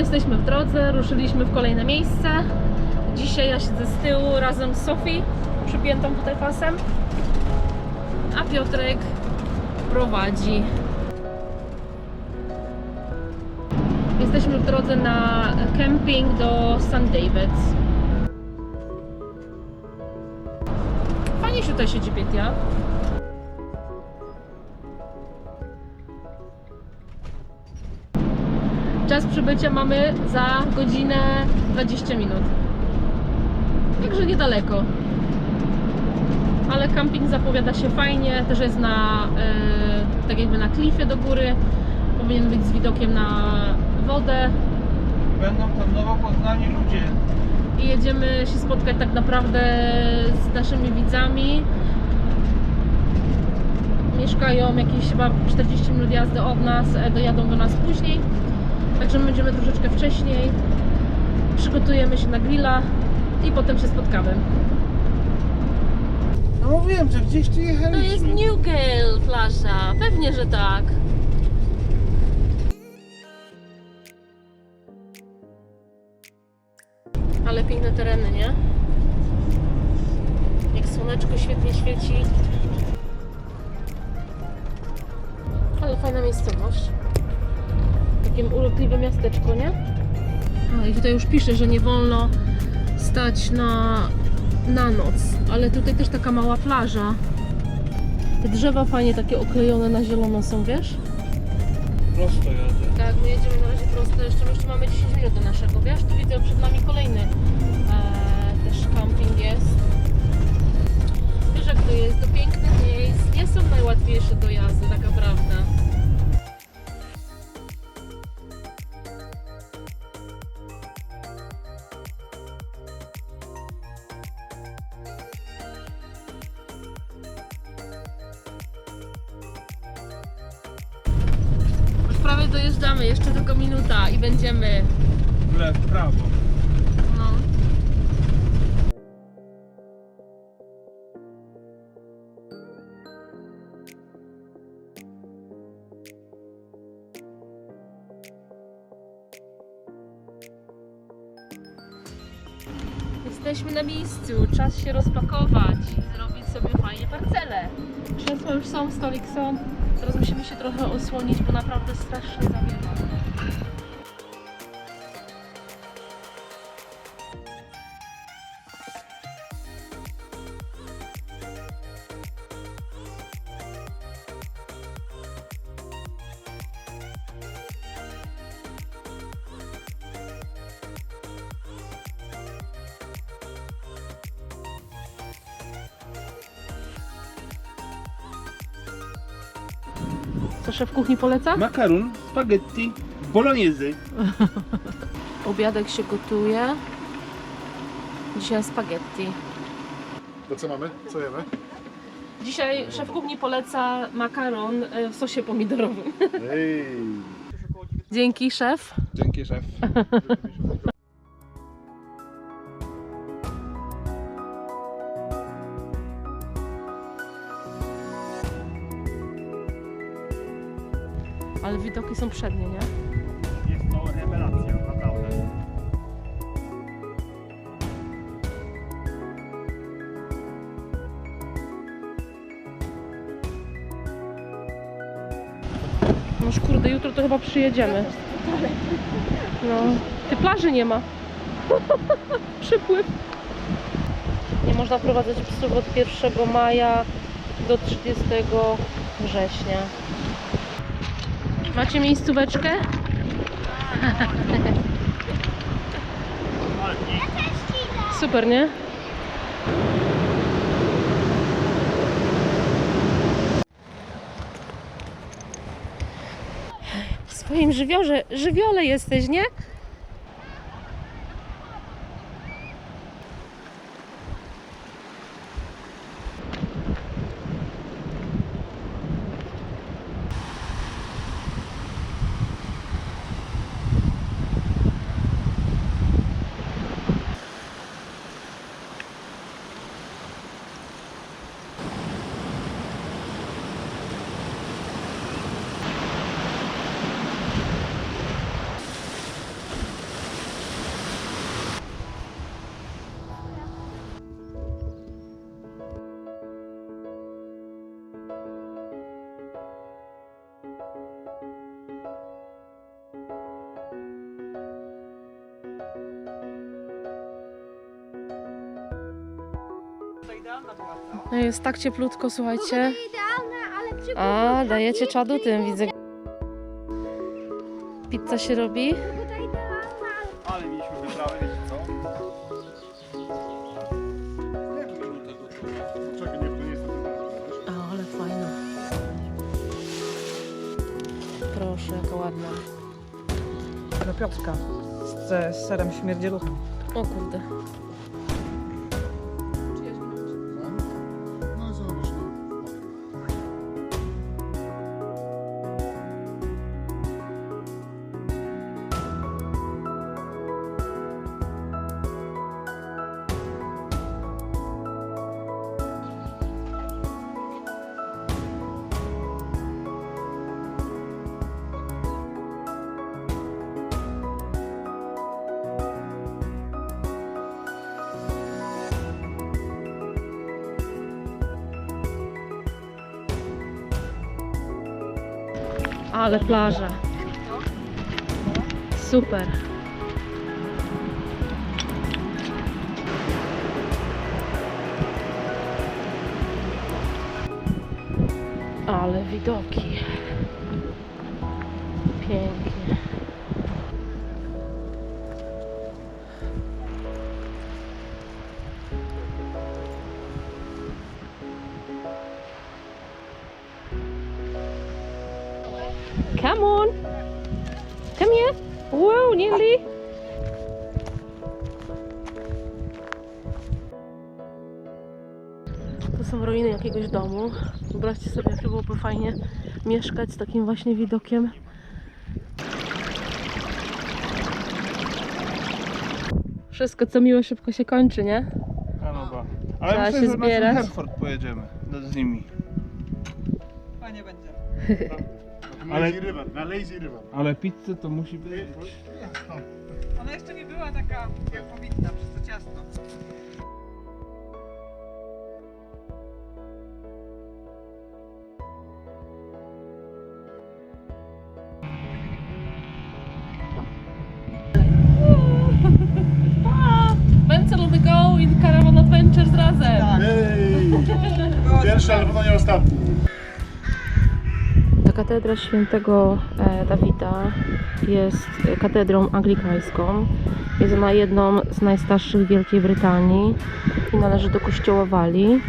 jesteśmy w drodze, ruszyliśmy w kolejne miejsce. Dzisiaj ja siedzę z tyłu razem z Sofii, przypiętą tutaj pasem, a Piotrek prowadzi. Jesteśmy w drodze na camping do St. David's. Fajnie się tutaj siedzi Pietia. Czas przybycia mamy za godzinę 20 minut. Także niedaleko. Ale camping zapowiada się fajnie, też jest na, e, tak jakby na klifie do góry. Powinien być z widokiem na wodę Będą tam nowo poznani ludzie. i jedziemy się spotkać tak naprawdę z naszymi widzami. Mieszkają jakieś chyba 40 minut jazdy od nas, e, dojadą do nas później. Także my będziemy troszeczkę wcześniej. Przygotujemy się na grilla i potem się spotkamy. No mówiłem, że gdzieś tu To jechaliśmy. jest Newgale plaża, pewnie, że tak. Ale piękne tereny, nie? Jak słoneczko świetnie świeci. Ale fajna miejscowość. Takie urokliwe miasteczko, nie? No i tutaj już pisze, że nie wolno stać na, na noc. Ale tutaj też taka mała plaża. Te drzewa fajnie takie oklejone na zielono są, wiesz? Prosto jadę. Tak, my jedziemy na razie prosto, jeszcze, jeszcze mamy 10 minut do naszego, wiesz? Tu widzę przed nami kolejny dojeżdżamy, jeszcze tylko minuta i będziemy. W lewo, w prawo. No. Jesteśmy na miejscu, czas się rozpakować i zrobić sobie fajnie parcelę. Krzesła już są, stolik są. Teraz musimy się trochę osłonić, bo naprawdę strasznie zawiewa. Co szef kuchni poleca? Makaron, spaghetti, bolognese. Obiadek się gotuje. Dzisiaj spaghetti. To co mamy? Co jemy? Dzisiaj szef kuchni poleca makaron e, w sosie pomidorowym. Ej. Dzięki szef. Dzięki szef. Ale widoki są przednie, nie? Jest to rewelacja, naprawdę. Noż kurde, jutro to chyba przyjedziemy. No. Ty plaży nie ma. Przypływ. Nie można prowadzać psów od 1 maja do 30 września. Macie miejscóweczkę? Super, nie? W swoim żywiorze, żywiole jesteś, nie? No jest tak cieplutko, słuchajcie. Idealne, ale przy A, dajecie czadu tym, widzę. Pizza się robi. Pogoda idealna, ale Ale mieliśmy wyprawę, wiecie co? Czekaj, nie, to nie jest? A, ale fajna. Proszę, jaka ładna. do Piotrka z, z serem śmierdzieluchem. O kurde. Ale plaża. Super. Ale widoki. Pięknie. Come on. Come here. Whoa, nearly. To są ruiny jakiegoś domu. Wyobraźcie sobie, jak to byłoby fajnie mieszkać z takim właśnie widokiem. Wszystko co miłe szybko się kończy, nie? A no ba. Ale Trzeba myślę, się że na zbierać. Hereford pojedziemy no, z nimi. Fajnie będzie. Ale- Lazy River, na Lazy River. Ale pizzę to musi być. Ona jeszcze nie była taka jak powinna przez to ciasto. Będziemy on the go in Caravan Adventures razem. Ej! Pierwszy, ale pewno nie ostatni. Katedra świętego e, Dawida jest katedrą anglikańską. Jest ona jedną z najstarszych w Wielkiej Brytanii i należy do kościoła Walii.